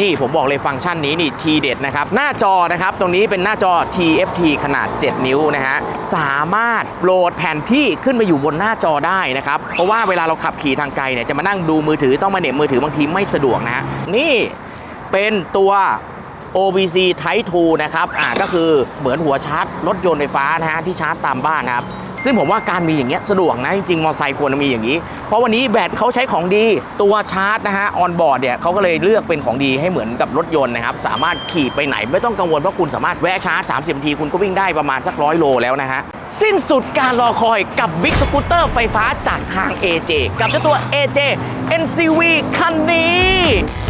นี่ผมบอกเลยฟังก์ชันนี้นี่ทีเด็ดนะครับ หน้าจอนะครับตรงนี้เป็นหน้าจอ TFT ขนาด 7 นิ้วนะฮะสามารถโหลดแผนที่ขึ้นมาอยู่บนหน้าจอได้นะครับ เพราะว่าเวลาเราขับขี่ทางไกลเนี่ยจะมานั่งดูมือถือต้องมาเหน็บมือถือบางทีไม่สะดวกนะฮะนี่เป็นตัว OBC Type 2 นะครับอ่าก็คือเหมือนหัวชาร์จรถยนต์ไฟฟ้านะฮะที่ชาร์จตามบ้านนะครับ ซึ่งผมว่าการมีอย่างเงี้ยสะดวกนะจริงๆมอเตอร์ไซค์ควรจะมีอย่างนี้ เพราะวันนี้แบตเขาใช้ของดีตัวชาร์จนะฮะออนบอร์ดเนี่ยเขาก็เลยเลือกเป็นของดีให้เหมือนกับรถยนต์นะครับสามารถขี่ไปไหนไม่ต้องกังวลเพราะคุณสามารถแวะชาร์จ 30นาทีคุณก็วิ่งได้ประมาณสักร้อยโลแล้วนะฮะสิ้นสุดการรอคอยกับบิ๊กสกูตเตอร์ไฟฟ้าจากทาง AJ กับเจ้าตัว AJ NCV คันนี้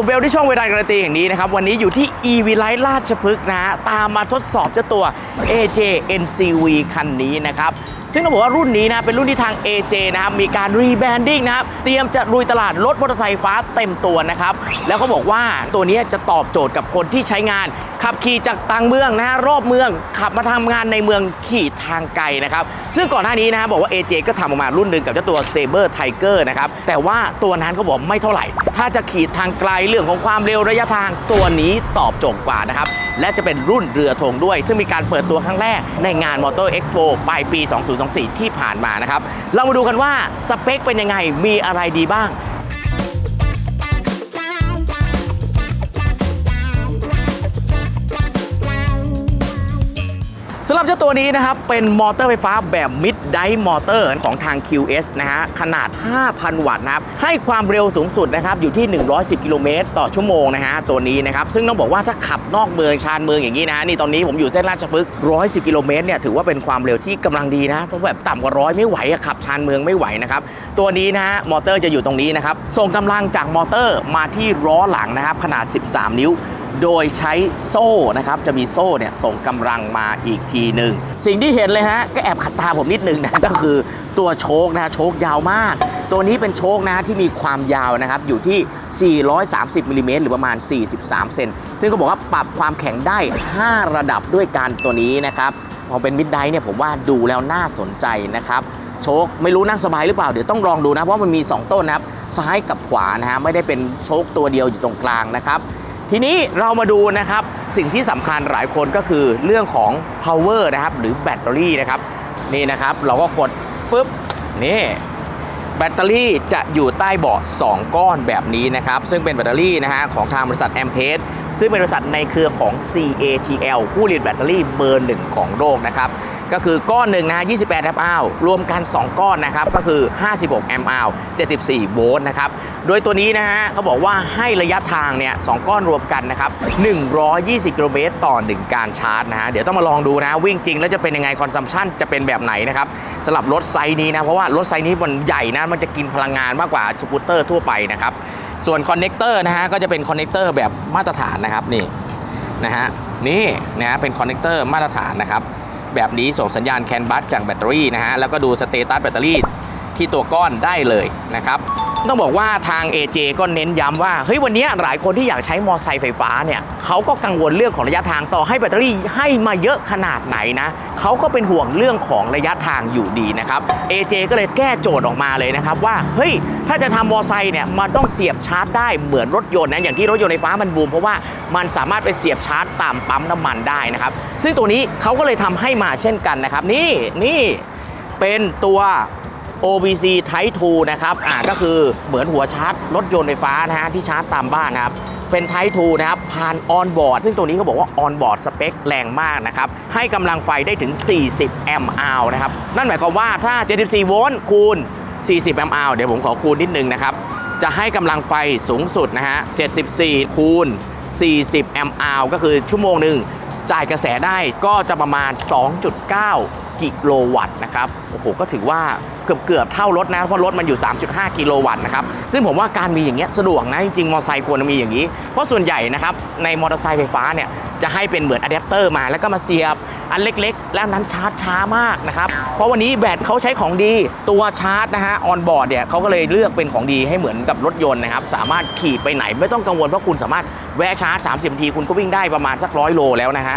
ผมเบลที่ช่องเวลาการันตีแห่งนี้นะครับ วันนี้อยู่ที่ EV Light ราชพฤกษ์นะฮะ ตามมาทดสอบเจ้าตัว AJ NCV คันนี้นะครับซึ่งต้องบอกว่ารุ่นนี้นะเป็นรุ่นที่ทาง AJ นะครับมีการรีแบรนดิ้งนะครับเตรียมจะลุยตลาดรถมอเตอร์ไซค์ฟ้าเต็มตัวนะครับแล้วเขาบอกว่าตัวนี้จะตอบโจทย์กับคนที่ใช้งาน ขับขี่จากต่างเมืองนะฮะรอบเมืองขับมาทำงานในเมืองขี่ทางไกลนะครับซึ่งก่อนหน้านี้นะฮะบอกว่า AJ ก็ทำออกมารุ่นหนึ่งกับเจ้าตัว Saber Tiger นะครับแต่ว่าตัวนั้นเขาบอกไม่เท่าไหร่ ถ้าจะขี่ทางไกลเรื่องของความเร็วระยะทางตัวนี้ตอบโจทย์กว่านะครับ และจะเป็นรุ่นเรือธงด้วย ซึ่งมีการเปิดตัวครั้งแรกในงาน Motor Expo ปลายปี 2024 ที่ผ่านมานะครับ เรามาดูกันว่าสเปคเป็นยังไงมีอะไรดีบ้าง หรับเจ้าตัวนี้นะครับ เป็นมอเตอร์ไฟฟ้าแบบ Mid Drive Motor ของทาง QS นะฮะ ขนาด 5,000 วัตต์นะครับ ให้ความเร็วสูงสุดนะครับ อยู่ที่ 110 กิโลเมตรต่อชั่วโมงนะฮะ ตัวนี้นะครับ ซึ่งต้องบอกว่าถ้าขับนอกเมืองชานเมืองอย่างนี้นะฮะ นี่ตอนนี้ผมอยู่เส้นราชพฤกษ์110 กิโลเมตรเนี่ย ถือว่าเป็นความเร็วที่กำลังดีนะเพราะแบบต่ำกว่าร้อยไม่ไหวขับชานเมืองไม่ไหวนะครับ ตัวนี้นะฮะ มอเตอร์จะอยู่ตรงนี้นะครับ ส่งกำลังจากมอเตอร์มาที่ล้อหลังนะครับ ขนาด 13 นิ้ว โดยใช้โซ่นะครับ จะมีโซ่เนี่ยส่งกำลังมาอีกทีหนึ่ง สิ่งที่เห็นเลยฮะ ก็แอบขัดตาผมนิดนึงนะ ก็คือตัวโชคนะ โชคยาวมาก ตัวนี้เป็นโชคนะที่มีความยาวนะครับ อยู่ที่ 430มิลลิเมตรหรือประมาณ 43 เซน ซึ่งก็บอกว่าปรับความแข็งได้ 5 ระดับด้วยกันตัวนี้นะครับ พอเป็นมิดไดเนี่ยผมว่าดูแล้วน่าสนใจนะครับโชคไม่รู้นั่งสบายหรือเปล่า เดี๋ยวต้องลองดูนะ เพราะมันมี 2 ต้นนะครับ ซ้ายกับขวานะฮะไม่ได้เป็นโชคตัวเดียวอยู่ตรงกลางนะครับ ทีนี้เรามาดูนะครับสิ่งที่สำคัญหลายคนก็คือเรื่องของ power นะครับหรือแบตเตอรี่นะครับนี่นะครับเราก็กดปุ๊บนี่แบตเตอรี่จะอยู่ใต้เบาะ2 ก้อนแบบนี้นะครับ ซึ่งเป็นแบตเตอรี่นะฮะของทางบริษัท a m p e r ซึ่งเป็นบริษัทในเครือของ CATL ผู้ผลิตแบตเตอรี่เบอร์หนึ่งของโลกนะครับ ก็คือก้อนหนึ่งนะฮะ28แอมป์อาวรวมกัน 2 ก้อนนะครับ ก็คือ 56 แอมป์อาว74 โวลต์นะครับ โดยตัวนี้นะฮะเขาบอกว่าให้ระยะทางเนี่ยสองก้อนรวมกันนะครับ 120 กิโลเมตรต่อ 1 การชาร์จนะฮะ เดี๋ยวต้องมาลองดูนะ วิ่งจริงแล้วจะเป็นยังไง คอนซัมชันจะเป็นแบบไหนนะครับสำหรับรถไซส์นี้นะ เพราะว่ารถไซส์นี้มันใหญ่นะ มันจะกินพลังงานมากกว่าสกูตเตอร์ทั่วไปนะครับ ส่วนคอนเนคเตอร์นะฮะ ก็จะเป็นคอนเนคเตอร์แบบมาตรฐานนะครับนี่นะฮะ นี่นะฮะเป็นคอนเนคเตอร์มาตรฐานนะครับ แบบนี้ส่งสัญญาณแคนบัสจากแบตเตอรี่นะฮะแล้วก็ดูสเตตัสแบตเตอรี่ที่ตัวก้อนได้เลยนะครับ ต้องบอกว่าทาง AJ ก็เน้นย้ำว่าเฮ้ยวันนี้หลายคนที่อยากใช้มอไซค์ไฟฟ้าเนี่ยเขาก็กังวลเรื่องของระยะทางต่อให้แบตเตอรี่ให้มาเยอะขนาดไหนนะเขาก็เป็นห่วงเรื่องของระยะทางอยู่ดีนะครับ AJ ก็เลยแก้โจทย์ออกมาเลยนะครับว่าเฮ้ยถ้าจะทำมอไซค์เนี่ยมันต้องเสียบชาร์จได้เหมือนรถยนต์นะอย่างที่รถยนต์ไฟฟ้ามันบูมเพราะว่ามันสามารถไปเสียบชาร์จตามปั๊มน้ำมันได้นะครับซึ่งตัวนี้เขาก็เลยทำให้มาเช่นกันนะครับนี่นี่เป็นตัว OBC Type 2 นะครับ อ่า ก็คือเหมือนหัวชาร์จรถยนต์ไฟฟ้านะฮะที่ชาร์จตามบ้านนะครับ เป็น Type 2 นะครับ ผ่านออนบอร์ด ซึ่งตัวนี้เขาบอกว่าออนบอร์ดสเปคแรงมากนะครับ ให้กำลังไฟได้ถึง 40 แอมป์อาวนะครับ นั่นหมายความว่าถ้า 74 โวลต์คูณ 40 แอมป์อาวเดี๋ยวผมขอคูณนิดนึงนะครับ จะให้กำลังไฟสูงสุดนะฮะ 74 คูณ 40 แอมป์อาวก็คือชั่วโมงหนึ่งจ่ายกระแสได้ก็จะประมาณ 2.9 กิโลวัตต์นะครับโอ้โหก็ถือว่าเกือบเกือบเท่ารถนะเพราะรถมันอยู่ 3.5 กิโลวัตต์นะครับซึ่งผมว่าการมีอย่างเงี้ยสะดวกนะจริงๆมอเตอร์ไซค์ควรมีอย่างนี้ เพราะส่วนใหญ่นะครับในมอเตอร์ไซค์ไฟฟ้าเนี่ยจะให้เป็นเหมือนอะแดปเตอร์มาแล้วก็มาเสียบอันเล็กๆ และอันนั้นชาร์จช้ามากนะครับ เพราะวันนี้แบตเขาใช้ของดีตัวชาร์จนะฮะออนบอร์ดเนี่ยเขาก็เลยเลือกเป็นของดีให้เหมือนกับรถยนต์นะครับ สามารถขี่ไปไหนไม่ต้องกังวลเพราะคุณสามารถแวะชาร์จ 30นาทีคุณก็วิ่งได้ประมาณสักร้อยโลแล้วนะฮะ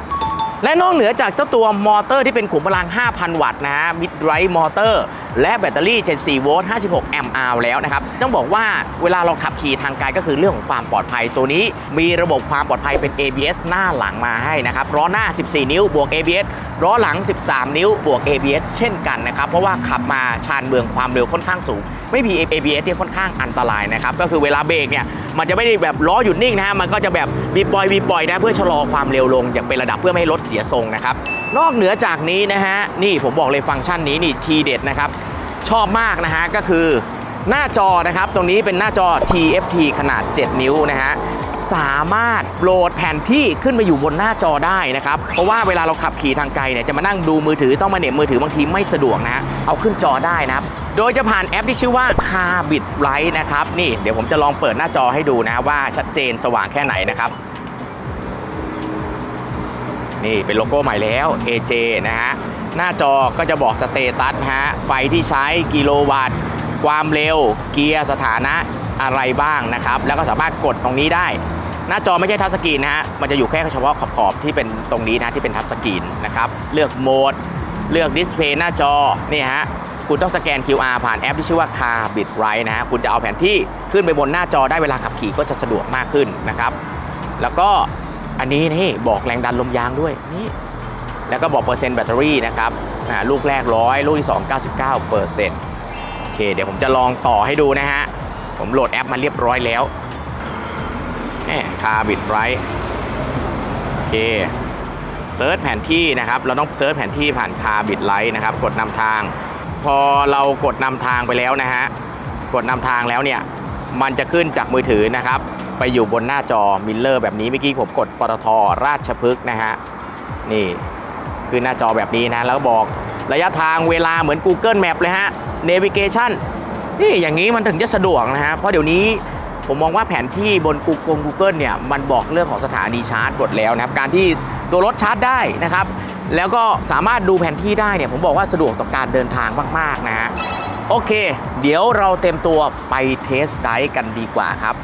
และนอกเหนือจากเจ้าตัวมอเตอร์ที่เป็นขุมพลัง 5,000 วัตต์นะฮะ Mid Drive Motor และแบตเตอรี่74โวลต์ 56 แอมป์อาวแล้วนะครับ ต้องบอกว่าเวลาเราขับขี่ทางไกลก็คือเรื่องของความปลอดภัยตัวนี้ มีระบบความปลอดภัยเป็น ABS หน้าหลังมาให้นะครับล้อหน้า 14 นิ้วบวก ABS ล้อหลัง 13 นิ้วบวก ABS เช่นกันนะครับ เพราะว่าขับมาชานเมืองความเร็วค่อนข้างสูง ไม่มี ABS ที่ค่อนข้างอันตรายนะครับ ก็คือเวลาเบรกเนี่ยมันจะไม่ได้แบบล้อหยุดนิ่งนะฮะมันก็จะแบบบีบปล่อยบีบปล่อยนะเพื่อชะลอความเร็วลงอย่างเป็นระดับเพื่อไม่ให้รถเสียทรงนะครับ นอกเหนือจากนี้นะฮะนี่ผมบอกเลยฟังก์ชันนี้นี่ทีเด็ดนะครับ ชอบมากนะฮะก็คือหน้าจอนะครับ ตรงนี้เป็นหน้าจอ TFT ขนาด 7 นิ้วนะฮะสามารถโหลดแผนที่ขึ้นมาอยู่บนหน้าจอได้นะครับ เพราะว่าเวลาเราขับขี่ทางไกลเนี่ยจะมานั่งดูมือถือต้องมาเหน็บมือถือบางทีไม่สะดวกนะฮะเอาขึ้นจอได้นะครับ โดยจะผ่านแอปที่ชื่อว่า Car Bit Light นะครับ นี่เดี๋ยวผมจะลองเปิดหน้าจอให้ดูนะว่าชัดเจนสว่างแค่ไหนนะครับ นี่เป็นโลโก้ใหม่แล้ว AJ นะฮะ หน้าจอก็จะบอกสเตตัสนะฮะ ไฟที่ใช้กิโลวัตต์ ความเร็ว เกียร์สถานะอะไรบ้างนะครับ แล้วก็สามารถกดตรงนี้ได้ หน้าจอไม่ใช่ทัชสกรีนนะฮะ มันจะอยู่แค่เฉพาะขอบๆที่เป็นตรงนี้นะที่เป็นทัชสกรีนนะครับ เลือกโหมด เลือกดิสเพย์หน้าจอ นี่ฮะคุณต้องสแกน QR ผ่านแอปที่ชื่อว่า Car Bit Right นะฮะ คุณจะเอาแผนที่ขึ้นไปบนหน้าจอได้เวลาขับขี่ก็จะสะดวกมากขึ้นนะครับ แล้วก็ อันนี้นี่บอกแรงดันลมยางด้วยนี่แล้วก็บอกเปอร์เซ็นต์แบตเตอรี่นะครับลูกแรกร้อยลูกที่ 2 99เปอร์เซ็นต์โอเค เดี๋ยวผมจะลองต่อให้ดูนะฮะ ผมโหลดแอปมาเรียบร้อยแล้วคาบิดไรโอเคเซิร์ชแผนที่นะครับ เราต้องเซิร์ชแผนที่ผ่านคาบิดไลท์นะครับ กดนำทาง พอเรากดนำทางไปแล้วนะฮะ กดนำทางแล้วเนี่ย มันจะขึ้นจากมือถือนะครับ ไปอยู่บนหน้าจอมิลเลอร์แบบนี้เมื่อกี้ผมกดปตทราชพฤกษ์นะฮะนี่คือหน้าจอแบบนี้นะแล้วบอกระยะทางเวลาเหมือน Google Map เลยฮะ Navigation นี่อย่างนี้มันถึงจะสะดวกนะฮะ เพราะเดี๋ยวนี้ผมมองว่าแผนที่บน Google Google เนี่ย มันบอกเรื่องของสถานีชาร์จหมดแล้วนะครับ การที่ตัวรถชาร์จได้นะครับ แล้วก็สามารถดูแผนที่ได้เนี่ย ผมบอกว่าสะดวกต่อการเดินทางมาก ๆ นะฮะ โอเค เดี๋ยวเราเต็มตัวไปเทสไดกันดีกว่าครับ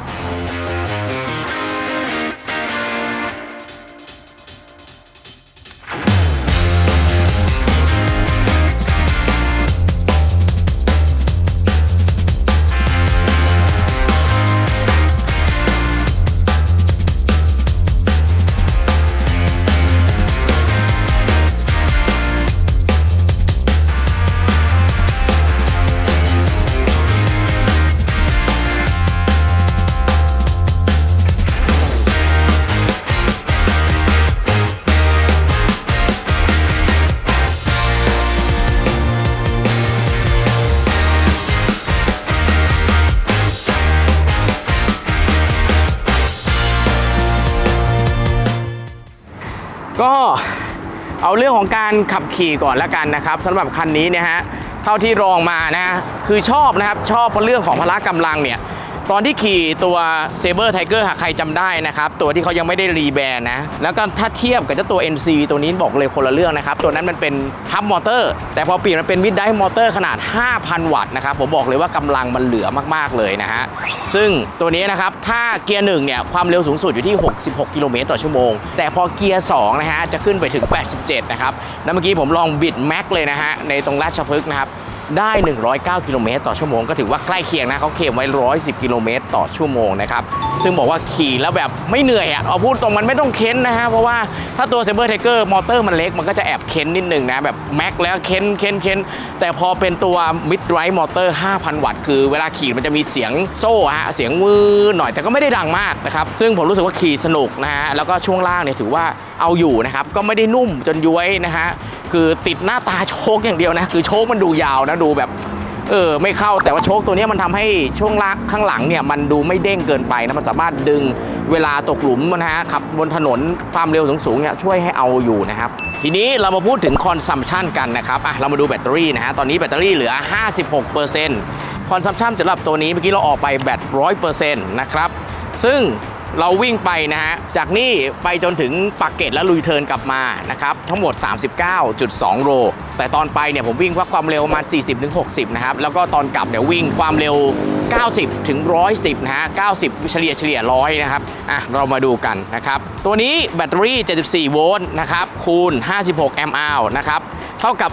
การขับขี่ก่อนละกันนะครับสำหรับคันนี้เนี่ยฮะเท่าที่ลองมานะคือชอบนะครับชอบเพราะเรื่องของพละกำลังเนี่ย ตอนที่ขี่ตัว Saber Tiger หากใครจำได้นะครับ ตัวที่เขายังไม่ได้รีแบรนด์นะ แล้วก็ถ้าเทียบกับเจ้าตัว NC ตัวนี้บอกเลยคนละเรื่องนะครับ ตัวนั้นมันเป็นฮับมอเตอร์ แต่พอเปลี่ยนมาเป็นมิดไดมอเตอร์ขนาด 5,000 วัตต์นะครับ ผมบอกเลยว่ากำลังมันเหลือมาก ๆ เลยนะฮะ ซึ่งตัวนี้นะครับ ถ้าเกียร์หนึ่งเนี่ยความเร็วสูงสุดอยู่ที่ 66 กิโลเมตรต่อชั่วโมง แต่พอเกียร์2นะฮะจะขึ้นไปถึง 87 นะครับ แล้วเมื่อกี้ผมลองบิดแม็กเลยนะฮะในตรงราชพฤกษ์นะครับ ได้ 109 กิโลเมตรต่อชั่วโมงก็ถือว่าใกล้เคียงนะเขาเคลมไว้ 110 กิโลเมตรต่อชั่วโมงนะครับ ซึ่งบอกว่าขี่แล้วแบบไม่เหนื่อยอะเอาพูดตรงมันไม่ต้องเค้นนะฮะ เพราะว่าถ้าตัว Saber Tiger มอเตอร์มันเล็กมันก็จะแอบเค้นนิดนึงนะ แบบแม็กแล้วเค้นเค้นเค้นแต่พอเป็นตัว Mid Drive Motor 5,000 วัตต์ คือเวลาขี่มันจะมีเสียงโซ่ฮะเสียงวือหน่อยแต่ก็ไม่ได้ดังมากนะครับซึ่งผมรู้สึกว่าขี่สนุกนะฮะแล้วก็ช่วงล่างเนี่ยถือว่าเอาอยู่นะครับก็ไม่ได้นุ่มจนย้วยนะฮะคือติดหน้าตาโชคอย่างเดียวนะคือโชคมันดูยาวนะดูแบบเออไม่เข้าแต่ว่าโชคตัวนี้มันทำให้ช่วงล่างข้างหลังเนี่ยมันดูไม่เด้งเกินไปนะมันสามารถดึงเวลาตกหลุมนะฮะขับบนถนนความเร็วสูงๆเนี่ยช่วยให้เอาอยู่นะครับ ทีนี้เรามาพูดถึงคอนซัมชันกันนะครับอะเรามาดูแบตเตอรี่นะฮะตอนนี้แบตเตอรี่เหลือ 56%คอนซัมชันสำหรับตัวนี้เมื่อกี้เราออกไปแบต100%นะครับซึ่ง เราวิ่งไปนะฮะ จากนี่ไปจนถึงปากเกร็ดแล้วลุยเทินกลับมานะครับ ทั้งหมด 39.2 โล แต่ตอนไปเนี่ยผมวิ่งว่าความเร็วประมาณ 40-60 นะครับ แล้วก็ตอนกลับเนี่ยวิ่งความเร็ว 90 ถึง 110 นะฮะ 90 เฉลี่ยเฉลี่ยร้อยนะครับ อะ เรามาดูกันนะครับ ตัวนี้แบตเตอรี่ 74 โวลต์นะครับ คูณ 56 แอมป์อาวนะครับ เท่ากับ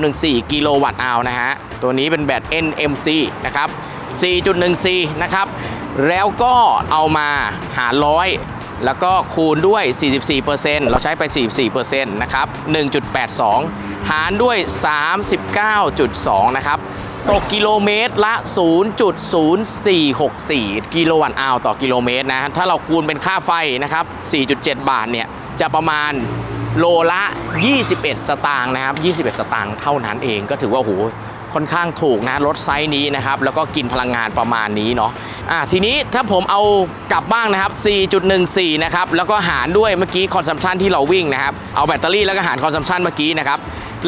4.14 กิโลวัตต์อาวนะฮะ ตัวนี้เป็นแบต NMC นะครับ 4.14 นะครับ แล้วก็เอามาหารร้อยแล้วก็คูณด้วย 44%เราใช้ไป 44%นะครับ 1.82 หารด้วย 39.2 นะครับตกกิโลเมตรละ 0.0464 กิโลวัตต์อาวต่อกิโลเมตรนะ ถ้าเราคูณเป็นค่าไฟนะครับ 4.7 บาทเนี่ย จะประมาณโลละ 21 สตางค์นะครับ 21 สตางค์เท่านั้นเองก็ถือว่าโห ค่อนข้างถูกนะรถไซส์นี้นะครับ แล้วก็กินพลังงานประมาณนี้เนาะอะทีนี้ถ้าผมเอากลับบ้างนะครับ 4.14 นะครับ แล้วก็หารด้วยเมื่อกี้คอนซัมชันที่เราวิ่งนะครับ เอาแบตเตอรี่แล้วก็หารคอนซัมชันเมื่อกี้นะครับ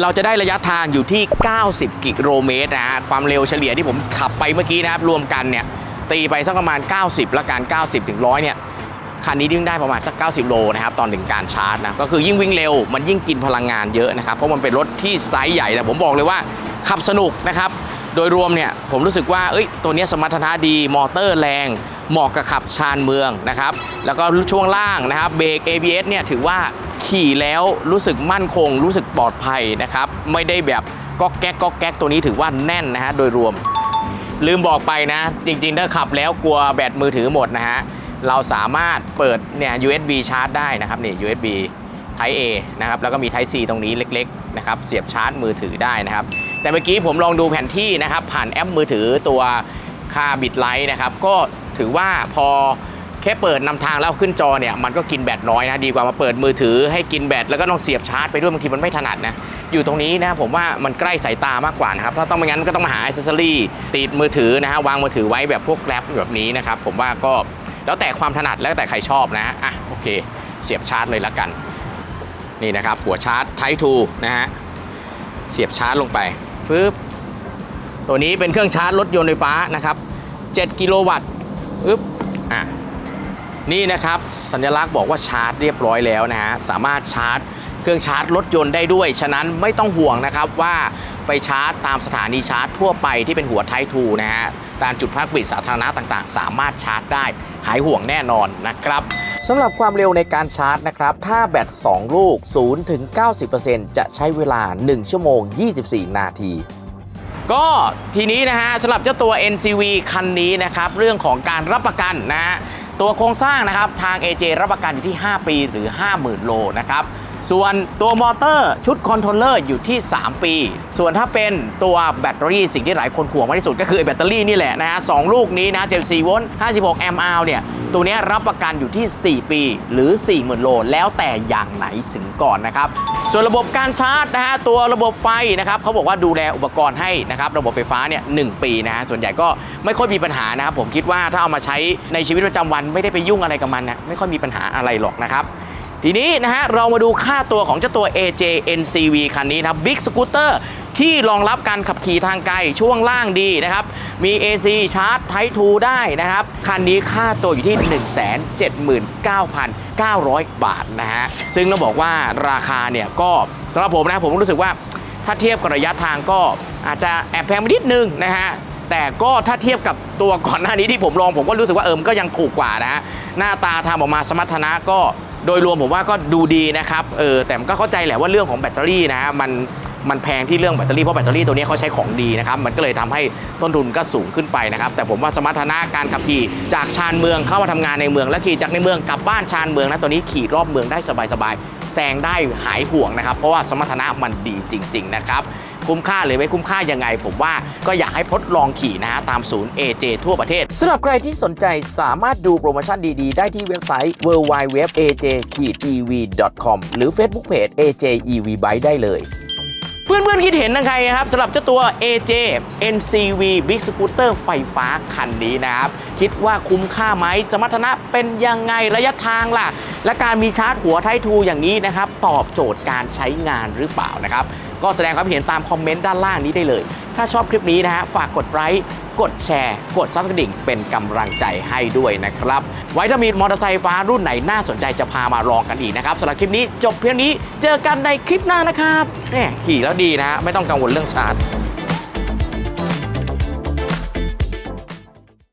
เราจะได้ระยะทางอยู่ที่ 90 กิโลเมตรนะฮะความเร็วเฉลี่ยที่ผมขับไปเมื่อกี้นะครับ รวมกันเนี่ย ตีไปสักประมาณ 90 ละกัน 90 ถึง 100 เนี่ยคันนี้วิ่งได้ประมาณสัก 90 โลนะครับตอนหนึ่งการชาร์จนะก็คือยิ่งวิ่งเร็วมันยิ่งกินพลังงานเยอะนะครับเพราะมันเป็นรถที่ไซส์ใหญ่แต่ผมบอกเลยว่า ขับสนุกนะครับ โดยรวมเนี่ยผมรู้สึกว่าเอ้ยตัวนี้สมรรถนะดีมอเตอร์แรง เหมาะกับขับชานเมืองนะครับ แล้วก็ช่วงล่างนะครับเบรก ABS เนี่ยถือว่าขี่แล้วรู้สึกมั่นคง รู้สึกปลอดภัยนะครับ ไม่ได้แบบก๊อกแก๊กก๊อกแก๊กตัวนี้ถือว่าแน่นนะฮะโดยรวม ลืมบอกไปนะ จริงๆ ถ้าขับแล้วกลัวแบตมือถือหมดนะฮะเราสามารถเปิดเนี่ย USB ชาร์จได้นะครับนี่ USB Type A นะครับแล้วก็มี Type C ตรงนี้เล็กๆนะครับเสียบชาร์จมือถือได้นะครับ แต่เมื่อกี้ผมลองดูแผนที่นะครับผ่านแอปมือถือตัวคาบิดไลท์นะครับก็ถือว่าพอแค่เปิดนำทางแล้วขึ้นจอเนี่ยมันก็กินแบตน้อยนะดีกว่ามาเปิดมือถือให้กินแบตแล้วก็ต้องเสียบชาร์จไปด้วยบางทีมันไม่ถนัดนะอยู่ตรงนี้นะผมว่ามันใกล้สายตามากกว่านะครับถ้าต้องไม่งั้นก็ต้องมาหาอิสซอรี่ติดมือถือนะฮะวางมือถือไว้แบบพวกแกร็บแบบนี้นะครับผมว่าก็แล้วแต่ความถนัดแล้วแต่ใครชอบนะอะโอเค เสียบชาร์จเลยละกัน นี่นะครับหัวชาร์จ Type 2นะฮะเสียบชาร์จลงไป ฟึบตัวนี้เป็นเครื่องชาร์จรถยนต์ไฟฟ้านะครับ 7 กิโลวัตต์ปึ๊บอะนี่นะครับสัญลักษณ์บอกว่าชาร์จเรียบร้อยแล้วนะฮะสามารถชาร์จเครื่องชาร์จรถยนต์ได้ด้วย ฉะนั้นไม่ต้องห่วงนะครับว่าไปชาร์จตามสถานีชาร์จทั่วไปที่เป็นหัวไททูนะฮะตามจุดพักบิดสาธารณะต่างๆ สามารถชาร์จได้ หายห่วงแน่นอนนะครับสำหรับความเร็วในการชาร์จนะครับ ถ้าแบต 2 ลูก 0 ถึง 90%จะใช้เวลา 1 ชั่วโมง 24 นาที ก็ทีนี้นะฮะสำหรับเจ้าตัว NCV คันนี้นะครับ เรื่องของการรับประกันนะฮะตัวโครงสร้างนะครับ ทาง AJ รับประกันอยู่ที่ 5 ปีหรือ 50,000 โลนะครับ ส่วนตัวมอเตอร์ชุดคอนโทรลเลอร์อยู่ที่ 3 ปี ส่วนถ้าเป็นตัวแบตเตอรี่สิ่งที่หลายคนห่วงมากที่สุดก็คือแบตเตอรี่นี่แหละนะฮะสองลูกนี้นะ74โวลต์56แอมป์อาวเนี่ยตัวนี้รับประกันอยู่ที่ 4 ปีหรือ 40,000 โล แล้วแต่อย่างไหนถึงก่อนนะครับ ส่วนระบบการชาร์จนะฮะตัวระบบไฟนะครับเขาบอกว่าดูแลอุปกรณ์ให้นะครับระบบไฟฟ้าเนี่ยหปีนะฮะส่วนใหญ่ก็ไม่ค่อยมีปัญหานะครับผมคิดว่าถ้าเอามาใช้ในชีวิตประจำวันไม่ได้ไปยุ่งอะไรกับมันนะไม่ค่อยมีปัญหาอะไรหรอกนะครับ ทีนี้นะฮะเรามาดูค่าตัวของเจ้าตัว AJ NCV คันนี้นะครับ Big Scooter ที่รองรับการขับขี่ทางไกลช่วงล่างดีนะครับ มี AC ชาร์จ Type 2ได้นะครับ คันนี้ค่าตัวอยู่ที่ 179,900 บาทนะฮะ ซึ่งต้องบอกว่าราคาเนี่ยก็สำหรับผมนะผมรู้สึกว่าถ้าเทียบกับระยะทางก็อาจจะแอบแพงไปนิดนึงนะฮะแต่ก็ถ้าเทียบกับตัวก่อนหน้านี้ที่ผมลองผมก็รู้สึกว่าเอิมก็ยังถูกกว่านะฮะหน้าตาทำออกมาสมรรถนะก็ โดยรวมผมว่าก็ดูดีนะครับเออแต่ก็เข้าใจแหละว่าเรื่องของแบตเตอรี่นะฮะมันมันแพงที่เรื่องแบตเตอรี่เพราะแบตเตอรี่ตัวนี้เขาใช้ของดีนะครับมันก็เลยทำให้ต้นทุนก็สูงขึ้นไปนะครับแต่ผมว่าสมรรถนะการขับขี่จากชานเมืองเข้ามาทำงานในเมืองและขี่จากในเมืองกลับบ้านชานเมืองนะตัวนี้ขี่รอบเมืองได้สบายๆแซงได้หายห่วงนะครับเพราะว่าสมรรถนะมันดีจริง ๆ นะครับ คุ้มค่าหรือไม่คุ้มค่ายังไง ผมว่าก็อยากให้ทดลองขี่นะฮะตามศูนย์ AJ ทั่วประเทศสำหรับใครที่สนใจสามารถดูโปรโมชั่นดีๆ ได้ที่เว็บไซต์ www.aj-ev.com หรือ Facebook Page AJ EV Bike ได้เลยเพื่อนๆคิดเห็นยังไงครับสำหรับเจ้าตัว AJ NCV Big Scooter ไฟฟ้าคันนี้นะครับ คิดว่าคุ้มค่าไหมสมรรถนะเป็นยังไงระยะทางล่ะ และการมีชาร์จหัวไททูอย่างนี้นะครับ ตอบโจทย์การใช้งานหรือเปล่านะครับ ก็แสดงความเห็นตามคอมเมนต์ด้านล่างนี้ได้เลย ถ้าชอบคลิปนี้นะฮะฝากกดไลค์กดแชร์ กดซับสไครต์เป็นกำลังใจให้ด้วยนะครับ ไว้ถ้ามีมอเตอร์ไซค์ฟ้ารุ่นไหนน่าสนใจจะพามาลองกันอีกนะครับสำหรับคลิปนี้จบเพียงนี้เจอกันในคลิปหน้านะครับแหมขี่แล้วดีนะฮะไม่ต้องกังวลเรื่องชาร์จ